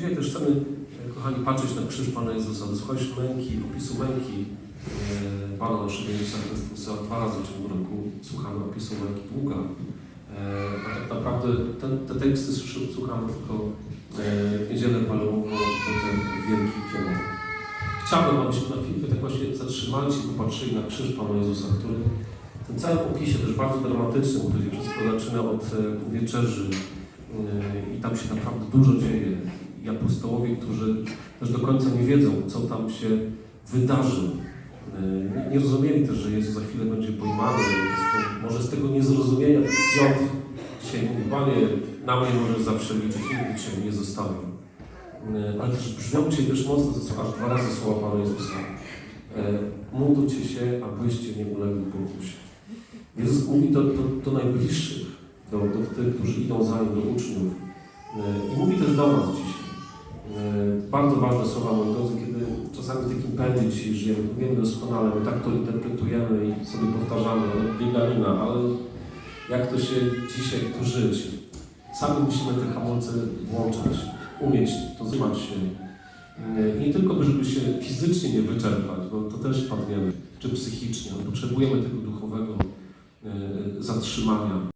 Dzisiaj też chcemy, e, kochani, patrzeć na krzyż Pana Jezusa, dosłuchać męki, opisu męki Pana naszego Jezusa Chrystusa. Dwa razy w ciągu roku słuchamy opisu męki długa. E, A tak naprawdę te teksty słuchamy tylko e, w niedzielę palomową, potem w Wielki Kiełek. Chciałbym, abyśmy na chwilkę tak właśnie zatrzymali się i popatrzyli na krzyż Pana Jezusa, który w tym całym opisie, też bardzo dramatycznym, który się wszystko zaczyna od wieczerzy i tam się naprawdę dużo dzieje. Apostołowie, którzy też do końca nie wiedzą, co tam się wydarzy. E, Nie, rozumieli też, że Jezus za chwilę będzie pojmany. Może z tego niezrozumienia Piotr dzisiaj mówi, Panie, na mnie możesz zawsze liczyć, nigdy Cię nie zostawię. E, Ale też brzmią Cię też mocno, to aż dwa razy słowa Pana Jezusa. E, Módlcie się, abyście nie ulegli pokusie. Jezus mówi do, do, do najbliższych, do, do tych, którzy idą za Nim, do uczniów. I mówi też do nas dzisiaj. Bardzo ważne słowa, moi drodzy, kiedy czasami w takim pędzie dzisiaj żyjemy, wiemy doskonale, my tak to interpretujemy i sobie powtarzamy, ale bieganina, ale jak to się dzisiaj tu żyć? Sami musimy te hamulce włączać, umieć to zmać się. E, I nie tylko, żeby się fizycznie nie wyczerpać, bo to też padniemy, czy psychicznie, potrzebujemy tego duchowego e, zatrzymania.